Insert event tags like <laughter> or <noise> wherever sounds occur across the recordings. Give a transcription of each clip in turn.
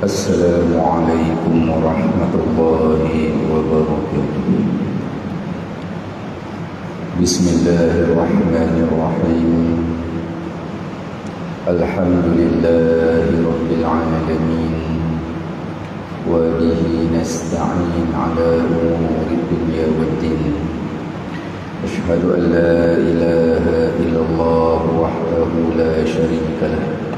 السلام عليكم ورحمة الله وبركاته. بسم الله الرحمن الرحيم. الحمد لله رب العالمين وبه نستعين على أمور الدنيا والدين. أشهد أن لا إله إلا الله وحده لا شريك له.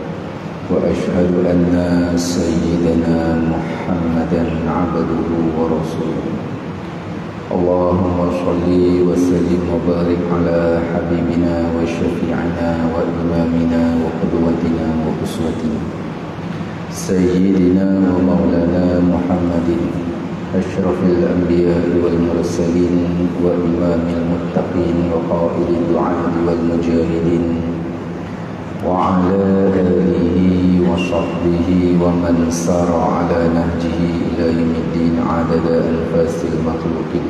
وأشهد أن سيدنا محمدا عبده ورسوله. اللهم صل وسلم وبارك على حبيبنا وشفيعنا وإمامنا وقدوتنا وأسوتنا. سيدنا ومولانا محمد أشرف الأنبياء والمرسلين وإمام المتقين وقائد الدعاء والمجاهدين. وعلى آله وصحبه ومن سار على نهجه إلى يوم الدين عدد أنفاس المخلوقين.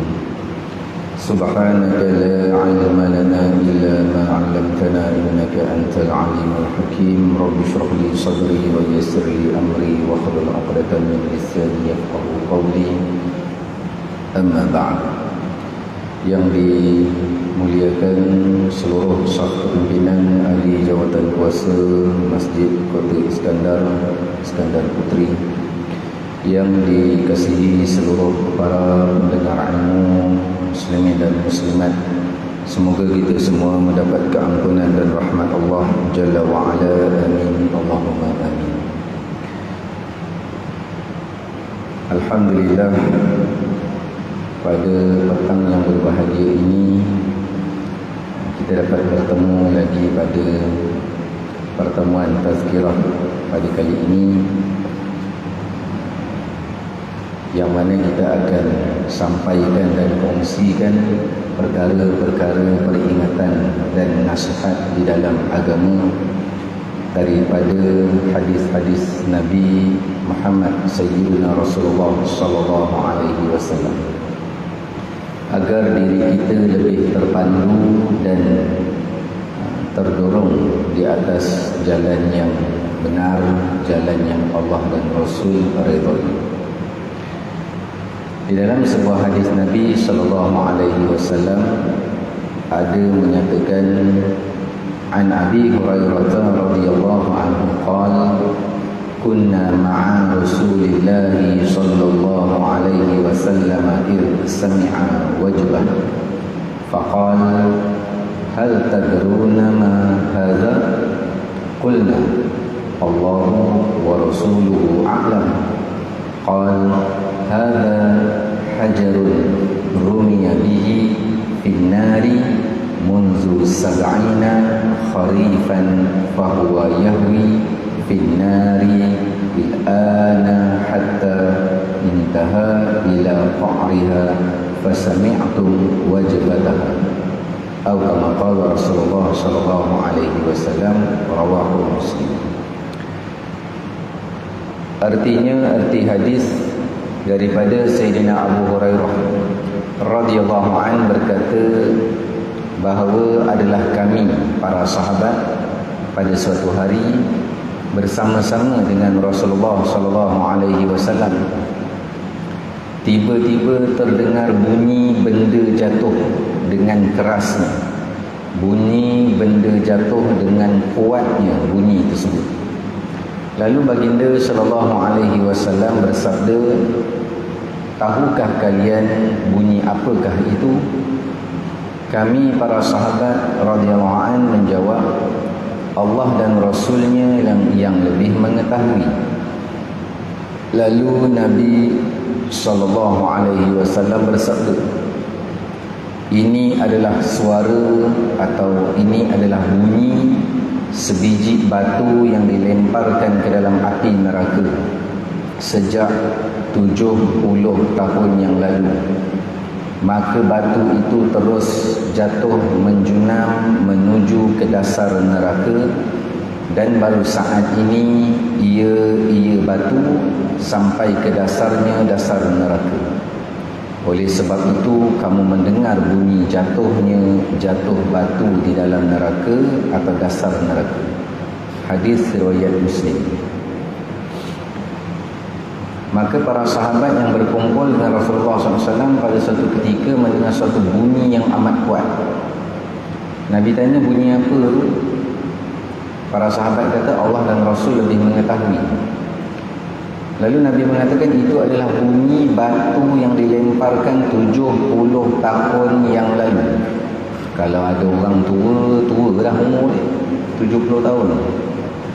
سبحانك لا علم لنا إلا ما علمتنا إنك أنت العليم الحكيم. رب اشرح لي صدري ويسر لي أمري واحلل عقدة من لساني يفقه قولي. أما بعد. Yang dimuliakan seluruh sah pimpinan ahli jawatan kuasa Masjid Kota Iskandar Iskandar Putri yang dikasihi seluruh para pendengar ilmu muslimin dan muslimat. Semoga kita semua mendapat keampunan dan rahmat Allah Jalla wa'ala amin. Allahumma amin. Alhamdulillah pada petang yang berbahagia ini kita dapat bertemu lagi pada pertemuan tazkirah pada kali ini yang mana kita akan sampaikan dan kongsikan perkara-perkara peringatan dan nasihat di dalam agama daripada hadis-hadis Nabi Muhammad Sayyidina Rasulullah sallallahu alaihi wasallam. Agar diri kita lebih terpandu dan terdorong di atas jalan yang benar jalan yang Allah dan Rasul redha di dalam sebuah hadis Nabi sallallahu alaihi wasallam ada menyatakan an Abi Hurairah radhiyallahu anhu qala kunna ma'a Rasulillah sallallahu alaihi wasallam ir sami'a wajban faqala هل تدرون ما هذا؟ قلنا الله ورسوله أعلم. قال هذا حجر رمي به في النار منذ سبعين خريفا فهو يهوي في النار الآن حتى انتهى إلى قعرها فسمعتم وجبتها atau kama qala Rasulullah sallallahu alaihi wasallam rawahu Muslim. Artinya arti hadis daripada Sayyidina Abu Hurairah radhiyallahu an berkata bahawa adalah kami para sahabat pada suatu hari bersama-sama dengan Rasulullah sallallahu alaihi wasallam. Tiba-tiba terdengar bunyi benda jatuh dengan kerasnya bunyi benda jatuh dengan kuatnya bunyi tersebut lalu baginda sallallahu alaihi wasallam bersabda tahukah kalian bunyi apakah itu kami para sahabat radhiyallahu an menjawab Allah dan Rasulnya yang, yang lebih mengetahui. Lalu Nabi sallallahu alaihi wasallam bersabda, ini adalah suara atau ini adalah bunyi sebiji batu yang dilemparkan ke dalam api neraka sejak 70 tahun yang lalu. Maka batu itu terus jatuh menjunam menuju ke dasar neraka dan baru saat ini ia ia batu sampai ke dasarnya dasar neraka oleh sebab itu kamu mendengar bunyi jatuhnya jatuh batu di dalam neraka atau dasar neraka hadis riwayat muslim Maka para sahabat yang berkumpul dengan Rasulullah SAW pada satu ketika mendengar suatu bunyi yang amat kuat. Nabi tanya bunyi apa? Para sahabat kata Allah dan Rasul lebih mengetahui. Lalu Nabi mengatakan itu adalah bunyi batu yang dilemparkan 70 tahun yang lalu. Kalau ada orang tua, tua dah umur 70 tahun.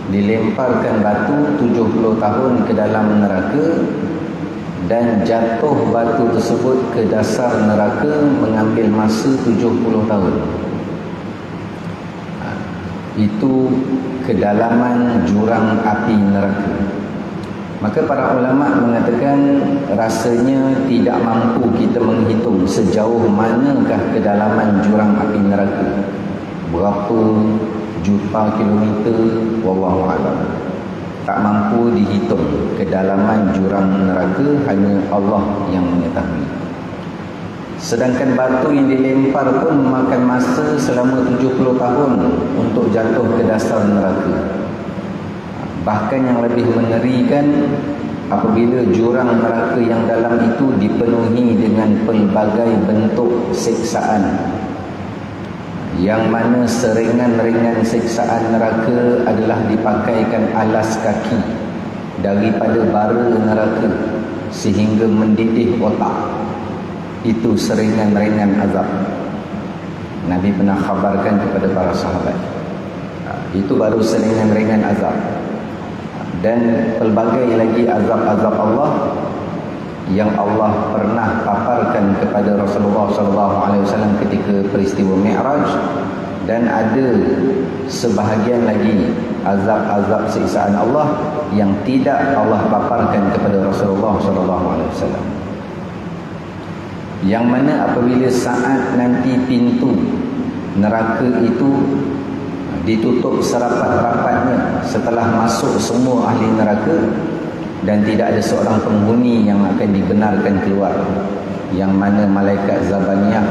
Dilemparkan batu 70 tahun ke dalam neraka dan jatuh batu tersebut ke dasar neraka mengambil masa 70 tahun. Itu kedalaman jurang api neraka maka para ulama mengatakan rasanya tidak mampu kita menghitung sejauh manakah kedalaman jurang api neraka. Berapa juta kilometer wallahu alam. Tak mampu dihitung kedalaman jurang neraka hanya Allah yang mengetahui. Sedangkan batu yang dilempar pun memakan masa selama 70 tahun untuk jatuh ke dasar neraka bahkan yang lebih mengerikan apabila jurang neraka yang dalam itu dipenuhi dengan pelbagai bentuk siksaan. Yang mana seringan-ringan siksaan neraka adalah dipakaikan alas kaki daripada bara neraka sehingga mendidih otak. Itu seringan-ringan azab. Nabi pernah khabarkan kepada para sahabat. Ha, itu baru seringan-ringan azab dan pelbagai lagi azab-azab Allah yang Allah pernah paparkan kepada Rasulullah sallallahu alaihi wasallam ketika peristiwa Mi'raj dan ada sebahagian lagi azab-azab siksaan Allah yang tidak Allah paparkan kepada Rasulullah sallallahu alaihi wasallam. Yang mana apabila saat nanti pintu neraka itu ditutup serapat-rapatnya setelah masuk semua ahli neraka dan tidak ada seorang penghuni yang akan dibenarkan keluar yang mana malaikat Zabaniyah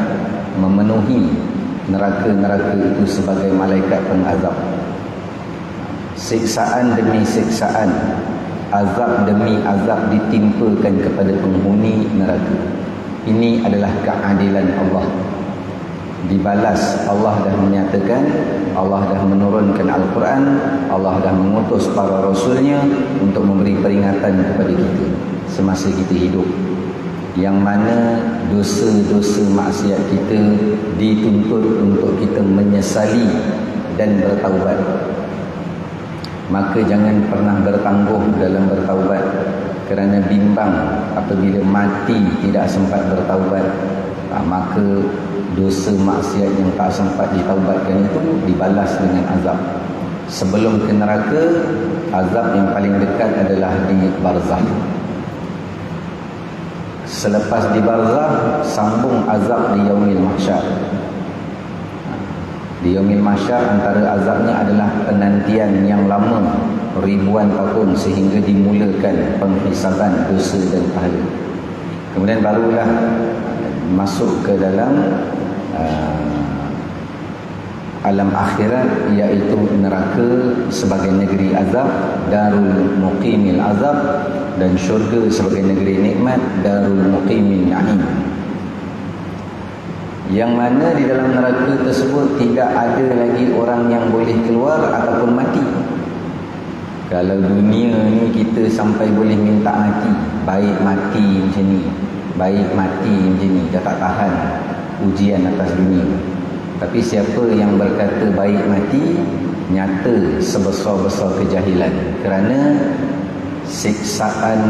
memenuhi neraka-neraka itu sebagai malaikat pengazab. Siksaan demi siksaan azab demi azab ditimpakan kepada penghuni neraka. Ini adalah keadilan Allah dibalas. Allah dah menyatakan Allah dah menurunkan Al-Quran Allah dah mengutus para rasulnya untuk memberi peringatan kepada kita semasa kita hidup. Yang mana dosa-dosa maksiat kita dituntut untuk kita menyesali dan bertaubat. Maka jangan pernah bertangguh dalam bertaubat kerana bimbang apabila mati tidak sempat bertaubat. Ah, maka dosa maksiat yang tak sempat ditaubatkan itu dibalas dengan azab. Sebelum ke neraka azab yang paling dekat adalah di barzah. Selepas di barzah sambung azab di yaumil mahsyar. Di yaumil mahsyar antara azabnya adalah penantian yang lama ribuan tahun sehingga dimulakan penghisaban dosa dan pahala. Kemudian barulah masuk ke dalam uh, alam akhirat iaitu neraka sebagai negeri azab darul muqimil azab dan syurga sebagai negeri nikmat darul muqimil na'im. Yang mana di dalam neraka tersebut tidak ada lagi orang yang boleh keluar ataupun mati. Kalau dunia ni kita sampai boleh minta mati baik mati macam ni baik mati macam ni dah tak tahan ujian atas dunia. Tapi siapa yang berkata baik mati nyata sebesar-besar kejahilan. Kerana siksaan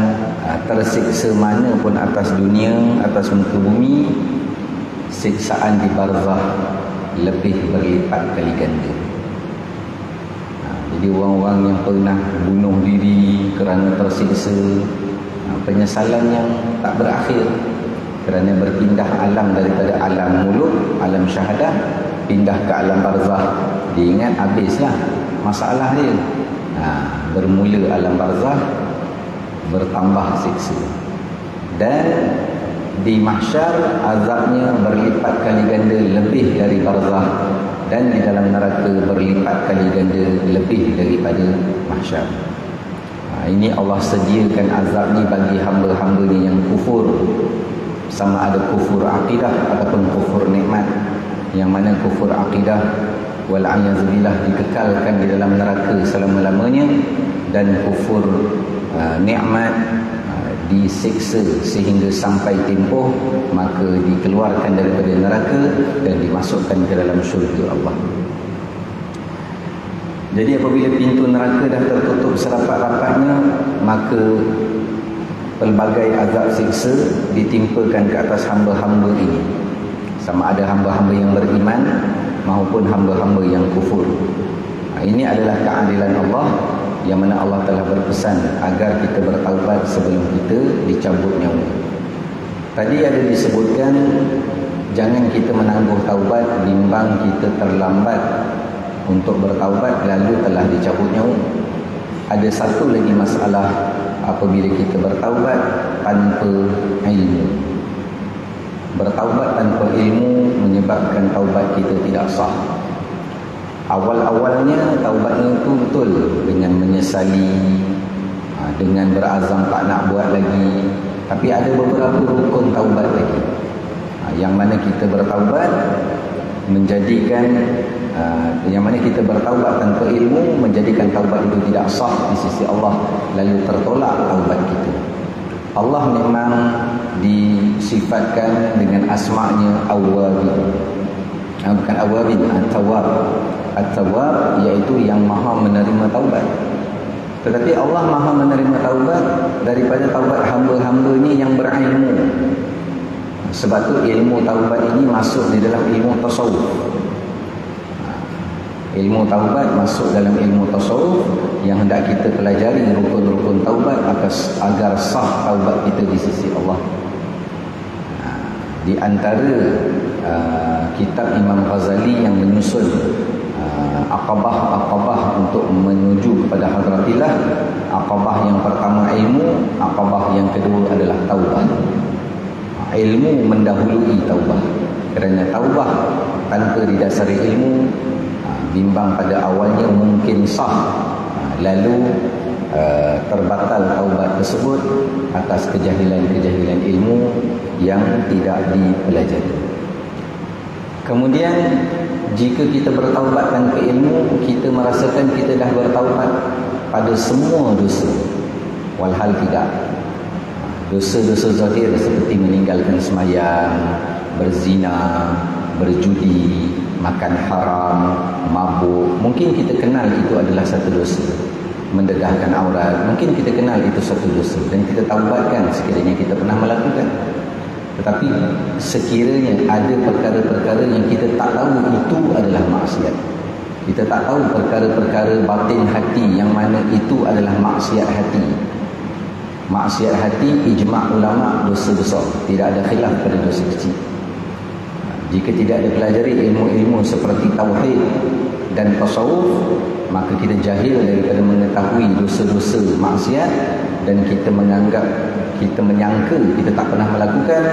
ah, tersiksa mana pun atas dunia atas muka bumi siksaan di barzah lebih berlipat kali ganda. Ah, jadi orang-orang yang pernah bunuh diri kerana tersiksa ah, penyesalan yang tak berakhir kerana berpindah alam daripada alam mulut, alam syahadah pindah ke alam barzah. Dia ingat habislah masalah dia. Ha, bermula alam barzah bertambah siksa. Dan di mahsyar azabnya berlipat kali ganda lebih dari barzah. Dan di dalam neraka berlipat kali ganda lebih daripada mahsyar. Ha, ini Allah sediakan azab ni bagi hamba-hambanya yang kufur sama ada kufur akidah ataupun kufur nikmat. Yang mana kufur akidah wal'ayazubillah dikekalkan di dalam neraka selama-lamanya dan kufur uh, nikmat uh, disiksa sehingga sampai tempoh maka dikeluarkan daripada neraka dan dimasukkan ke dalam syurga Allah. Jadi apabila pintu neraka dah tertutup serapat-rapatnya maka pelbagai azab siksa ditimpakan ke atas hamba-hamba ini. Sama ada hamba-hamba yang beriman maupun hamba-hamba yang kufur. Ha, ini adalah keadilan Allah yang mana Allah telah berpesan agar kita bertaubat sebelum kita dicabut nyawa. Tadi ada disebutkan jangan kita menangguh taubat bimbang kita terlambat. Untuk bertaubat lalu telah dicabut nyawa. Ada satu lagi masalah apabila kita bertaubat tanpa ilmu. Bertaubat tanpa ilmu menyebabkan taubat kita tidak sah. Awal-awalnya taubatnya itu betul dengan menyesali ha, dengan berazam tak nak buat lagi. Tapi ada beberapa rukun taubat lagi. Ha, yang mana kita bertaubat menjadikan uh, yang mana kita bertaubat tanpa ilmu menjadikan taubat itu tidak sah di sisi Allah lalu tertolak taubat kita. Allah memang disifatkan dengan asma'nya awwabin. Uh, bukan awwabin at-tawwab. At-tawwab iaitu yang maha menerima taubat. Tetapi Allah maha menerima taubat daripada taubat hamba-hambanya yang berilmu. Sebab tu ilmu taubat ini masuk di dalam ilmu tasawuf. Ilmu taubat masuk dalam ilmu tasawuf yang hendak kita pelajari rukun-rukun taubat agar sah taubat kita di sisi Allah. Di antara uh, kitab Imam Ghazali yang menyusun uh, akabah-akabah untuk menuju kepada hadratillah, akabah yang pertama ilmu, akabah yang kedua adalah taubat ilmu mendahului taubah kerana taubah tanpa didasari ilmu ha, bimbang pada awalnya mungkin sah. Ha, lalu uh, terbatal taubat tersebut atas kejahilan-kejahilan ilmu yang tidak dipelajari. Kemudian jika kita bertaubat tanpa ilmu kita merasakan kita dah bertaubat pada semua dosa. Walhal tidak. Dosa-dosa zahir seperti meninggalkan semayang, berzina, berjudi, makan haram, mabuk. Mungkin kita kenal itu adalah satu dosa. Mendedahkan aurat, mungkin kita kenal itu satu dosa. Dan kita taubatkan sekiranya kita pernah melakukan. Tetapi sekiranya ada perkara-perkara yang kita tak tahu itu adalah maksiat. Kita tak tahu perkara-perkara batin hati yang mana itu adalah maksiat hati maksiat hati ijma' ulama dosa besar tidak ada khilaf pada dosa kecil jika tidak ada pelajari ilmu-ilmu seperti tauhid dan tasawuf maka kita jahil daripada mengetahui dosa-dosa maksiat dan kita menganggap kita menyangka kita tak pernah melakukan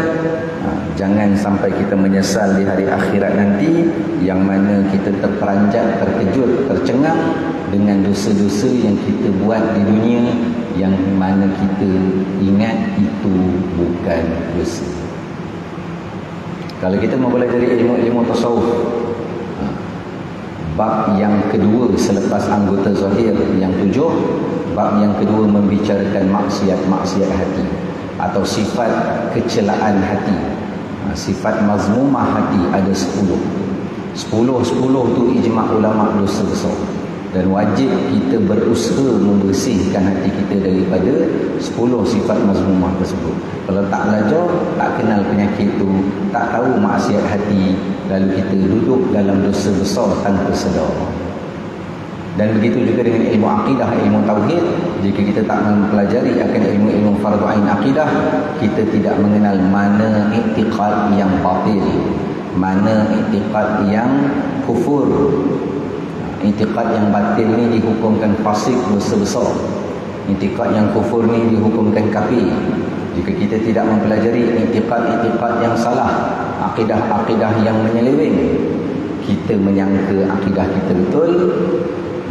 ha, jangan sampai kita menyesal di hari akhirat nanti yang mana kita terperanjat, terkejut, tercengang dengan dosa-dosa yang kita buat di dunia yang mana kita ingat itu bukan dosa. Kalau kita mau belajar ilmu-ilmu tasawuf, ha, bab yang kedua selepas anggota zahir yang tujuh, bab yang kedua membicarakan maksiat-maksiat hati atau sifat kecelaan hati. Ha, sifat mazmumah hati ada sepuluh. Sepuluh-sepuluh tu ijma' ulama' dosa besar dan wajib kita berusaha membersihkan hati kita daripada 10 sifat mazmumah tersebut. Kalau tak belajar tak kenal penyakit itu tak tahu maksiat hati lalu kita duduk dalam dosa besar tanpa sedar. Dan begitu juga dengan ilmu akidah, ilmu tauhid jika kita tak mempelajari akan ilmu-ilmu fardu ain akidah kita tidak mengenal mana i'tiqad yang batil mana i'tiqad yang kufur Intiqad yang batil ni dihukumkan fasik dosa besar. Intiqad yang kufur ni dihukumkan kafir. Jika kita tidak mempelajari intiqad-intiqad yang salah, akidah-akidah yang menyeleweng, kita menyangka akidah kita betul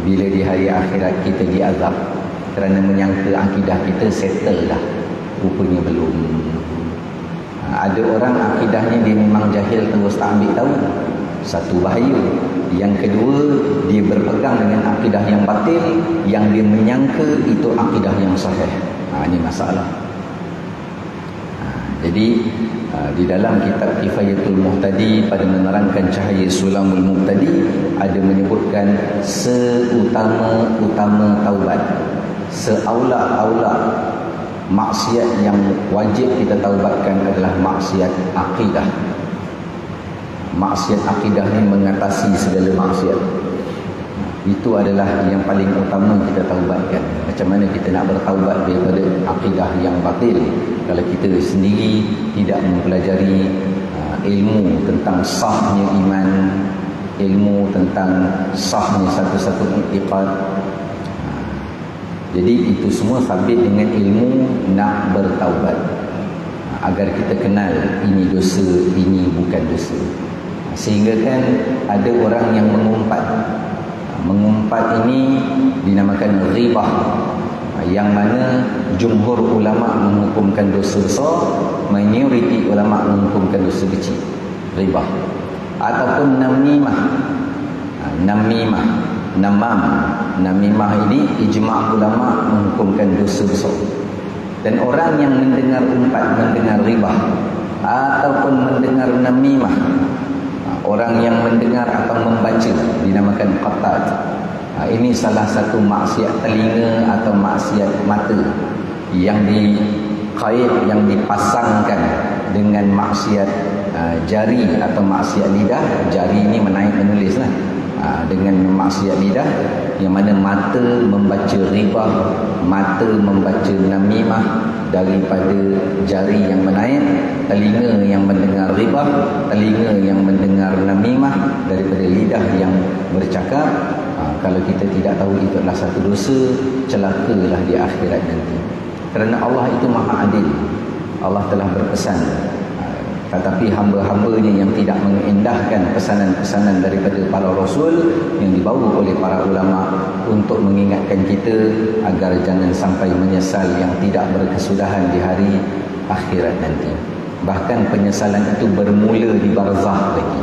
bila di hari akhirat kita diazab. kerana menyangka akidah kita settle dah rupanya belum ha, ada orang akidahnya dia memang jahil terus tak ambil tahu satu bahaya yang kedua dia berpegang dengan akidah yang batil yang dia menyangka itu akidah yang sahih. Ha, ini masalah. Ha, jadi ha, di dalam kitab Kifayatul Muhtadi pada menerangkan cahaya Sulamul Muhtadi ada menyebutkan seutama-utama taubat. Seaula-aula maksiat yang wajib kita taubatkan adalah maksiat akidah maksiat akidah ni mengatasi segala maksiat itu adalah yang paling utama kita taubatkan macam mana kita nak bertaubat daripada akidah yang batil kalau kita sendiri tidak mempelajari uh, ilmu tentang sahnya iman ilmu tentang sahnya satu-satu iktiqat jadi itu semua sabit dengan ilmu nak bertaubat. Agar kita kenal ini dosa, ini bukan dosa. Sehingga kan ada orang yang mengumpat. Mengumpat ini dinamakan ribah. Yang mana jumhur ulama menghukumkan dosa besar, minoriti ulama menghukumkan dosa kecil. Ribah. Ataupun namimah. Namimah namam namimah ini ijma' ulama menghukumkan dosa besar dan orang yang mendengar umpat mendengar riba ataupun mendengar namimah orang yang mendengar atau membaca dinamakan qatat ini salah satu maksiat telinga atau maksiat mata yang dikait yang dipasangkan dengan maksiat jari atau maksiat lidah. Jari ini menaik menulislah. Ha, dengan maksiat lidah yang mana mata membaca riba mata membaca namimah daripada jari yang menaik telinga yang mendengar riba telinga yang mendengar namimah daripada lidah yang bercakap. Ha, kalau kita tidak tahu itu adalah satu dosa celakalah di akhirat nanti. Kerana Allah itu maha adil. Allah telah berpesan tetapi hamba-hambanya yang tidak mengindahkan pesanan-pesanan daripada para rasul yang dibawa oleh para ulama untuk mengingatkan kita agar jangan sampai menyesal yang tidak berkesudahan di hari akhirat nanti. Bahkan penyesalan itu bermula di barzah lagi.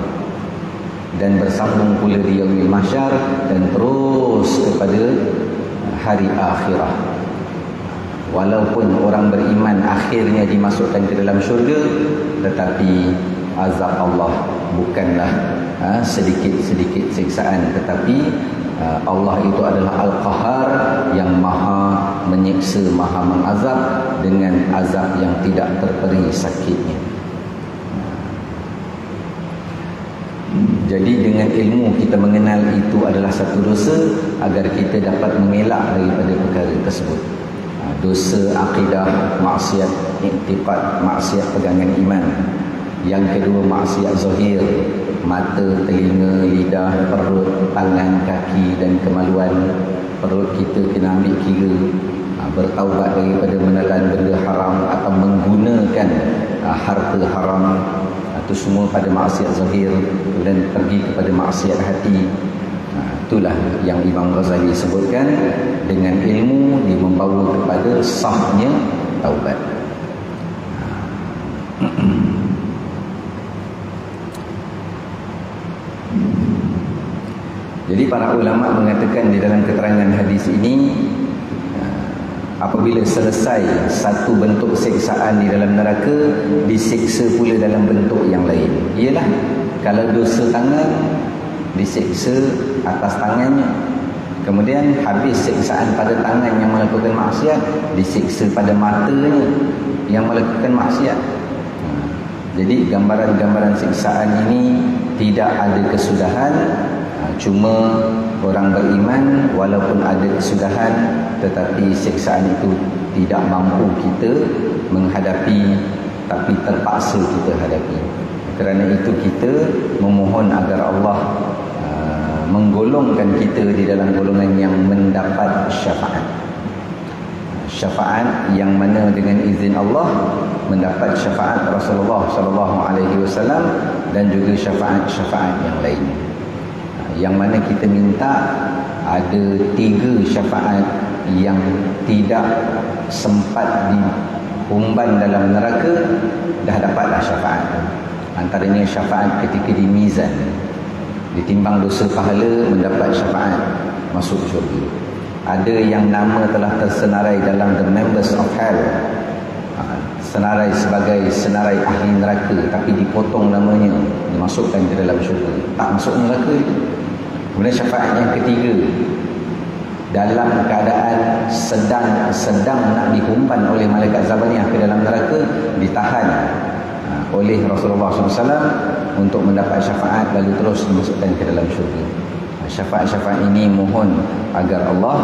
Dan bersambung pula di yaumil mahsyar dan terus kepada hari akhirat walaupun orang beriman akhirnya dimasukkan ke dalam syurga tetapi azab Allah bukanlah ha, sedikit-sedikit siksaan. Tetapi ha, Allah itu adalah Al-Qahar yang maha menyiksa, maha mengazab dengan azab yang tidak terperi sakitnya. Jadi dengan ilmu kita mengenal itu adalah satu dosa agar kita dapat mengelak daripada perkara tersebut dosa akidah maksiat iktifat maksiat pegangan iman. Yang kedua maksiat zahir. Mata telinga lidah perut tangan kaki dan kemaluan. Perut kita kena ambil kira ha, bertaubat daripada menelan benda haram atau menggunakan ha, harta haram. Itu semua pada maksiat zahir dan pergi kepada maksiat hati itulah yang Imam Ghazali sebutkan dengan ilmu dia membawa kepada sahnya taubat. <clears throat> Jadi para ulama mengatakan di dalam keterangan hadis ini apabila selesai satu bentuk siksaan di dalam neraka disiksa pula dalam bentuk yang lain. Ialah kalau dosa tangan disiksa atas tangannya. Kemudian habis siksaan pada tangan yang melakukan maksiat disiksa pada matanya yang melakukan maksiat. Hmm. jadi gambaran-gambaran siksaan ini tidak ada kesudahan. Ha, cuma orang beriman walaupun ada kesudahan tetapi siksaan itu tidak mampu kita menghadapi tapi terpaksa kita hadapi. Kerana itu kita memohon agar Allah menggolongkan kita di dalam golongan yang mendapat syafaat. Syafaat yang mana dengan izin Allah mendapat syafaat Rasulullah sallallahu alaihi wasallam dan juga syafaat-syafaat yang lain. Yang mana kita minta ada tiga syafaat yang tidak sempat diumban dalam neraka dah dapatlah syafaat antaranya syafaat ketika di mizan ditimbang dosa pahala mendapat syafaat masuk syurga. Ada yang nama telah tersenarai dalam the members of hell. Ha, senarai sebagai senarai ahli neraka tapi dipotong namanya dimasukkan ke dalam syurga. Tak masuk neraka kemudian syafaat yang ketiga dalam keadaan sedang sedang nak dihumban oleh malaikat Zabaniyah ke dalam neraka ditahan. ha, oleh Rasulullah SAW untuk mendapat syafaat lalu terus dimasukkan ke dalam syurga syafaat-syafaat ini mohon agar Allah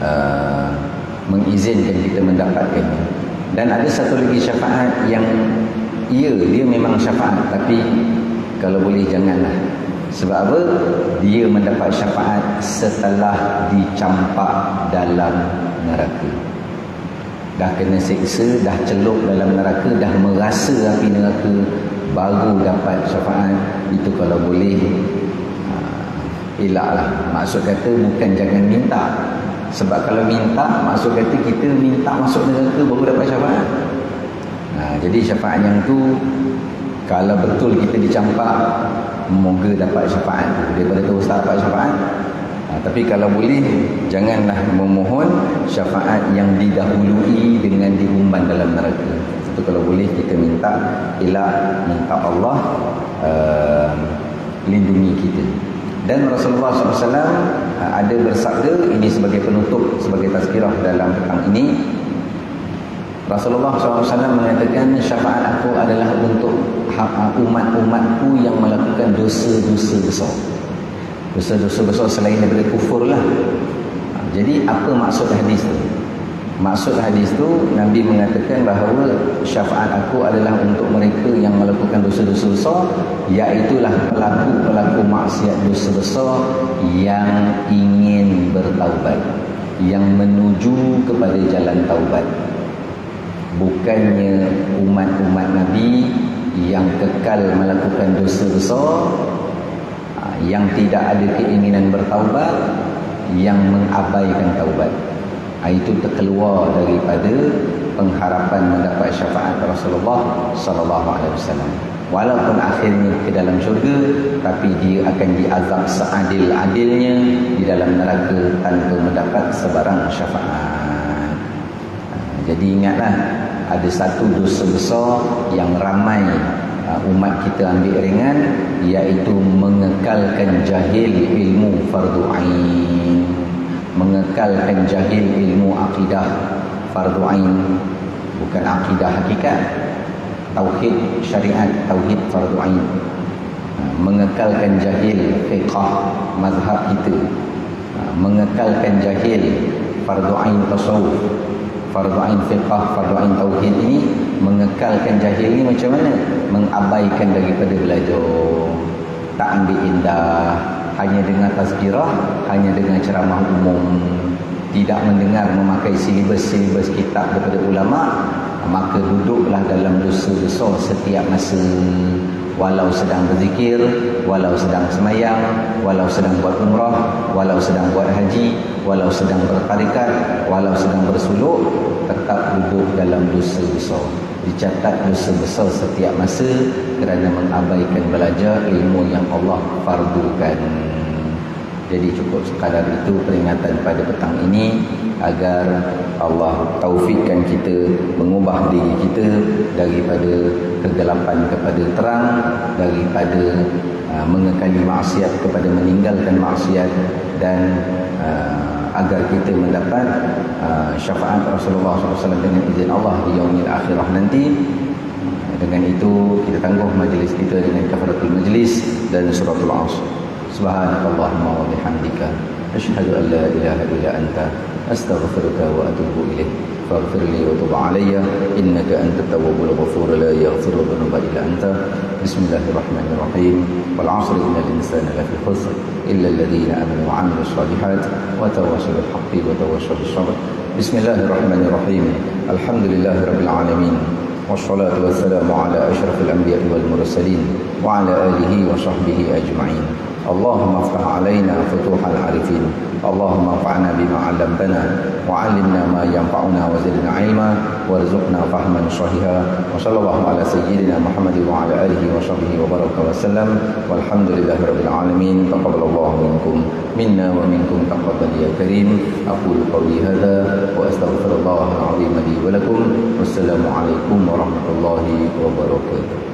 uh, mengizinkan kita mendapatkannya dan ada satu lagi syafaat yang ya dia memang syafaat tapi kalau boleh janganlah sebab apa? Dia mendapat syafaat setelah dicampak dalam neraka. Dah kena seksa, dah celup dalam neraka, dah merasa api neraka, baru dapat syafaat. Itu kalau boleh, uh, elaklah. Maksud kata bukan jangan minta. Sebab kalau minta, maksud kata kita minta masuk neraka baru dapat syafaat. Nah, jadi syafaat yang tu kalau betul kita dicampak moga dapat syafaat daripada tu ustaz dapat syafaat ha, tapi kalau boleh janganlah memohon syafaat yang didahului dengan diumban dalam neraka. Itu kalau boleh kita minta ilah minta Allah uh, lindungi kita. Dan Rasulullah SAW uh, ada bersabda ini sebagai penutup sebagai tazkirah dalam petang ini. Rasulullah SAW mengatakan syafaat aku adalah untuk umat-umatku yang melakukan dosa-dosa besar. Dosa-dosa besar selain daripada kufur lah. Jadi apa maksud hadis tu? Maksud hadis tu Nabi mengatakan bahawa syafaat aku adalah untuk mereka yang melakukan dosa-dosa besar iaitulah pelaku-pelaku maksiat dosa besar yang ingin bertaubat yang menuju kepada jalan taubat bukannya umat-umat Nabi yang kekal melakukan dosa besar yang tidak ada keinginan bertaubat yang mengabaikan taubat. Ah, itu terkeluar daripada pengharapan mendapat syafaat Rasulullah sallallahu alaihi wasallam. Walaupun akhirnya ke dalam syurga tapi dia akan diazab seadil-adilnya di dalam neraka tanpa mendapat sebarang syafaat. Ah, jadi ingatlah ada satu dosa besar yang ramai uh, umat kita ambil ringan iaitu mengekalkan jahil ilmu fardu ain. Mengekalkan jahil ilmu akidah fardu ain. Bukan akidah hakikat. Tauhid syariat tauhid fardu ain. Uh, mengekalkan jahil fiqh mazhab kita. Uh, mengekalkan jahil fardu ain tasawuf fardu ain fiqh fardu ain tauhid ini mengekalkan jahil ni macam mana? Mengabaikan daripada belajar. Tak ambil indah. Hanya dengan tazkirah hanya dengan ceramah umum. Tidak mendengar memakai silibus-silibus kitab daripada ulama maka duduklah dalam dosa besar setiap masa. Walau sedang berzikir, walau sedang semayang, walau sedang buat umrah, walau sedang buat haji, walau sedang bertarikat, walau sedang bersuluk, tetap duduk dalam dosa besar. Dicatat dosa besar setiap masa kerana mengabaikan belajar ilmu yang Allah fardukan. Jadi cukup sekadar itu peringatan pada petang ini agar Allah taufikkan kita mengubah diri kita daripada kegelapan kepada terang daripada uh, mengekali maksiat kepada meninggalkan maksiat dan uh, agar kita mendapat uh, syafaat Rasulullah SAW dengan izin Allah di yaumil akhirah nanti. Dengan itu kita tangguh majlis kita dengan kafaratul majlis dan suratul asr. Subhanallahi wa bihamdika asyhadu an la ilaha illa anta astaghfiruka wa atubu ilaik فاغفر لي وتب علي. إنك أنت التواب الغفور لا يغفر الذنوب إلا أنت. بسم الله الرحمن الرحيم. والعصر إن الإنسان لفي خسر إلا الذين آمنوا وعملوا الصالحات وتواصوا بالحق وتواصوا بالصبر. بسم الله الرحمن الرحيم. الحمد لله رب العالمين والصلاة والسلام على أشرف الأنبياء والمرسلين وعلى آله وصحبه أجمعين. اللهم افتح علينا فتوح العارفين. اللهم انفعنا بما علمتنا وعلمنا ما ينفعنا وزدنا علما وارزقنا فهما صحيحا وصلى الله على سيدنا محمد وعلى آله وصحبه وبارك وسلم والحمد لله رب العالمين. تقبل الله منكم منا ومنكم تقبل يا كريم. أقول قولي هذا وأستغفر الله العظيم لي ولكم. والسلام عليكم ورحمة الله وبركاته.